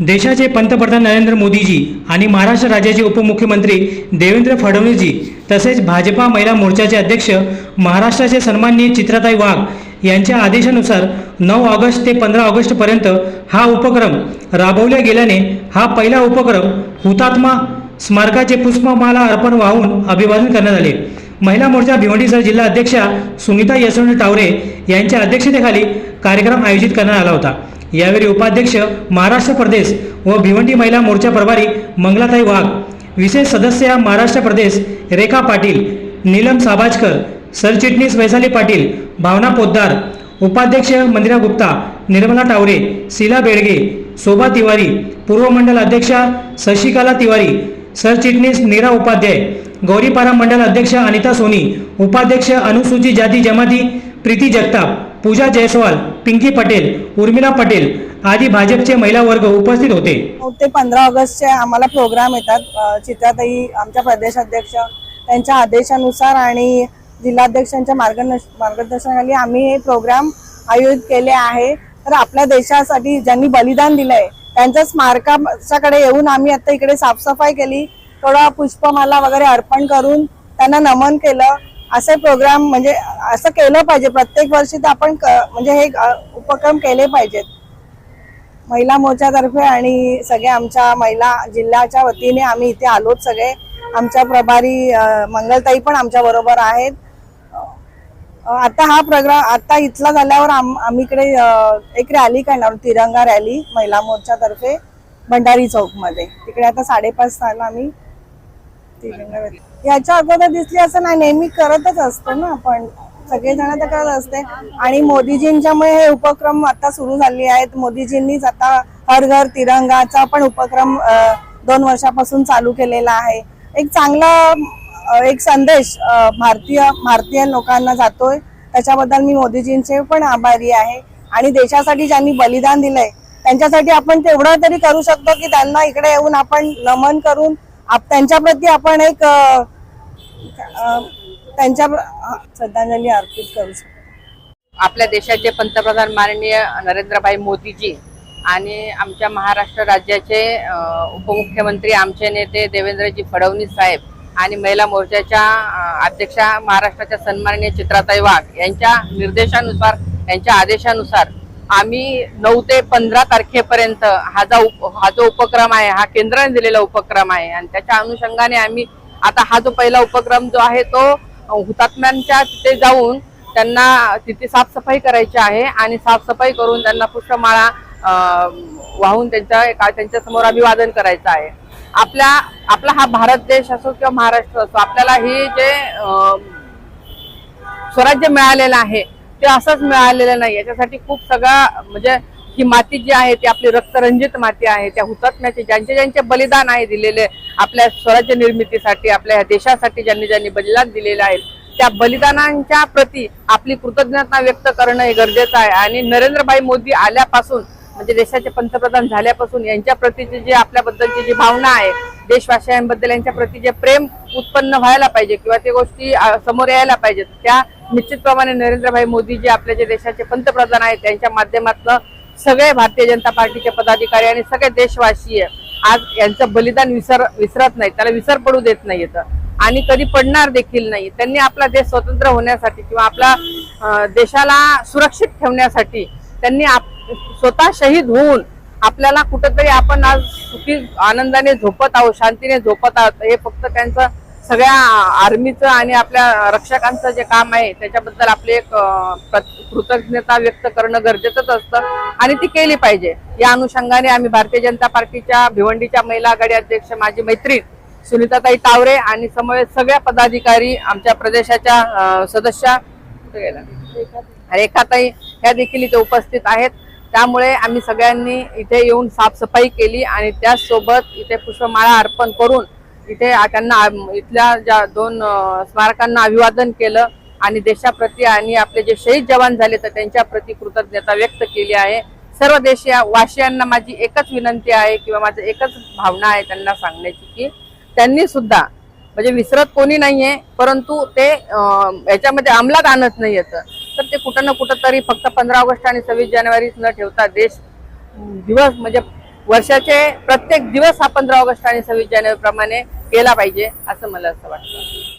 देशाचे पंतप्रधान नरेंद्र मोदीजी आणि महाराष्ट्र राज्याचे उपमुख्यमंत्री देवेंद्र फडणवीसजी तसेच भाजपा महिला मोर्चाचे अध्यक्ष महाराष्ट्राचे सन्माननीय चित्राताई वाघ यांच्या आदेशानुसार नऊ ऑगस्ट ते पंधरा ऑगस्टपर्यंत हा उपक्रम राबवल्या गेल्याने हा पहिला उपक्रम हुतात्मा स्मारकाचे पुष्पमाला अर्पण वाहून अभिवादन करण्यात आले. महिला मोर्चा भिवंडीसह जिल्हा अध्यक्षा सुनीता यशवंत टावरे यांच्या अध्यक्षतेखाली कार्यक्रम आयोजित करण्यात आला होता. यावेळी उपाध्यक्ष महाराष्ट्र प्रदेश व भिवंडी महिला मोर्चा प्रभारी मंगलाताई वाघ विशेष सदस्य महाराष्ट्र प्रदेश रेखा पाटील नीलम साबाजकर सरचिटणीस वैशाली पाटील भावना पोद्दार उपाध्यक्ष मंदिरा गुप्ता निर्मला टावरे शिला बेडगे शोभा तिवारी पूर्व मंडल अध्यक्षा शशिकला तिवारी सरचिटणीस नीरा उपाध्याय गौरीपारा मंडल अध्यक्ष अनिता सोनी उपाध्यक्ष अनुसूचित जाती जमाती प्रीती जगताप पूजा जयस्वाल पिंकी पटेल उर्मिला पटेल आदी भाजपचे महिला वर्ग उपस्थित होते. ते पंधरा ऑगस्टचे आम्हाला प्रोग्राम येतात. चित्राताई आमच्या प्रदेशाध्यक्ष त्यांच्या आदेशानुसार आणि जिल्हाध्यक्षांच्या मार्गदर्श मार्गदर्शनाखाली आम्ही हे प्रोग्राम आयोजित केले आहे. तर आपल्या देशासाठी ज्यांनी बलिदान दिलंय त्यांच्या स्मारकाच्याकडे येऊन आम्ही आता इकडे साफसफाई केली. थोडा पुष्पमाला वगैरे अर्पण करून त्यांना नमन केलं. असे प्रोग्राम म्हणजे असं केलं पाहिजे. प्रत्येक वर्षी तर आपण क- म्हणजे हे उपक्रम केले पाहिजेत. महिला मोर्चातर्फे आणि सगळे आमच्या महिला जिल्ह्याच्या वतीने आम्ही इथे आलोत सगळे. आमच्या प्रभारी मंगलताई पण आमच्या बरोबर आहेत. आता हा प्रोग्राम आता इथला झाल्यावर आम- आम्ही इकडे एक रॅली करणार तिरंगा रॅली महिला मोर्चातर्फे भंडारी चौकमध्ये. तिकडे आता साडेपाच ताला आम्ही याच्या अगोदर दिसली असं नाही नेहमी करतच असतो ना आपण. सगळेजण तर करत असते. आणि मोदीजींच्यामुळे हे उपक्रम आता सुरू झाले आहेत. मोदीजींनीच आता हर घर तिरंगाचा पण उपक्रम दोन वर्षापासून चालू केलेला आहे. एक चांगला एक संदेश भारतीय भारतीय लोकांना जातोय. त्याच्याबद्दल मी मोदीजींचे पण आभारी आहे. आणि देशासाठी ज्यांनी बलिदान दिलंय त्यांच्यासाठी आपण तेवढं तरी करू शकतो की त्यांना इकडे येऊन आपण नमन करून त्यांच्याप्रती आपण एक त्यांच्या श्रद्धांजली अर्पित करू शकतो. आपल्या देशाचे पंतप्रधान माननीय नरेंद्रभाई मोदीजी आणि आमच्या महाराष्ट्र राज्याचे उपमुख्यमंत्री आमचे नेते देवेंद्रजी फडणवीस साहेब आणि महिला मोर्चाच्या अध्यक्षा महाराष्ट्राच्या सन्माननीय चित्राताई वाघ यांच्या निर्देशानुसार यांच्या आदेशानुसार आम्ही नऊ ते पंधरा तारखेपर्यंत हा जो हा जो उपक्रम आहे हा केंद्राने दिलेला उपक्रम आहे. आणि त्याच्या अनुषंगाने आम्ही आता हा जो पहिला उपक्रम जो आहे तो हुतात्म्यांच्या तिथे जाऊन त्यांना तिथे साफसफाई करायची आहे आणि साफसफाई करून त्यांना पुष्पमाळा अं, वाहून त्यांच्या एका त्यांच्यासमोर अभिवादन करायचं आहे. आपल्या आपला हा भारत देश असो किंवा महाराष्ट्र असो आपल्याला ही जे स्वराज्य मिळालेलं आहे ते असंच मिळालेलं नाही याच्यासाठी खूप सगळा म्हणजे ही माती जी आहे ती आपली रक्तरंजित माती आहे. त्या हुतात्म्याचे ज्यांचे ज्यांचे बलिदान आहे दिलेले आपल्या स्वराज्य निर्मितीसाठी आपल्या देशासाठी ज्यांनी ज्यांनी बलिदान दिलेले आहेत त्या बलिदानांच्या प्रती आपली कृतज्ञता व्यक्त करणं हे गरजेचं आहे. आणि नरेंद्रभाई मोदी आल्यापासून म्हणजे देशाचे पंतप्रधान झाल्यापासून यांच्या प्रतीची जी आपल्याबद्दलची जी भावना आहे देशवासियांबद्दल यांच्या प्रती जे प्रेम उत्पन्न व्हायला पाहिजे किंवा ते गोष्टी समोर यायला पाहिजेत त्या निश्चितप्रमाणे नरेंद्रभाई मोदी जे आपल्या जे देशाचे पंतप्रधान आहेत त्यांच्या माध्यमातून सगळे भारतीय जनता पार्टीचे पदाधिकारी आणि सगळे देशवासीय आज यांचं बलिदान विसर विसरत नाही त्याला विसर पडू देत नाही येतं आणि कधी पडणार देखील नाही. त्यांनी आपला देश स्वतंत्र होण्यासाठी किंवा आपला देशाला सुरक्षित ठेवण्यासाठी त्यांनी स्वतः शहीद होऊन आपल्याला कुठंतरी आपण आज सुखी आनंदाने झोपत आहोत शांतीने झोपत आहोत. हे फक्त त्यांचं सगळ्या आर्मीचं आणि आपल्या रक्षकांचं जे काम आहे त्याच्याबद्दल आपली एक कृतज्ञता व्यक्त करणं गरजेचंच असतं आणि ती केली पाहिजे. या अनुषंगाने आम्ही भारतीय जनता पार्टीच्या भिवंडीच्या महिला आघाडी अध्यक्ष माझी मैत्रीण सुनीताताई तावरे आणि समवेत सगळ्या पदाधिकारी आमच्या प्रदेशाच्या सदस्या रेखाताई. या देखील इथे उपस्थित आहेत. त्यामुळे आम्ही सगळ्यांनी इथे येऊन साफसफाई केली आणि त्याचसोबत इथे पुष्पमाळा अर्पण करून इथे त्यांना इथल्या ज्या दोन स्मारकांना अभिवादन केलं आणि देशाप्रती आणि आपले जे शहीद जवान झाले तर त्यांच्याप्रती कृतज्ञता व्यक्त केली आहे. सर्व देशीय वाशियांना माझी एकच विनंती आहे किंवा माझं एकच भावना आहे त्यांना सांगण्याची की त्यांनी सुद्धा म्हणजे विसरत कोणी नाहीये परंतु ते याच्यामध्ये अंमलात आणत नाही येतं तर ते कुठं ना कुठं तरी फक्त पंधरा ऑगस्ट आणि सव्वीस जानेवारीच न ठेवता देश दिवस म्हणजे वर्षाचे प्रत्येक दिवस हा पंधरा ऑगस्ट आणि सव्वीस जानेवारी प्रमाणे केला पाहिजे असं मला असं वाटतं.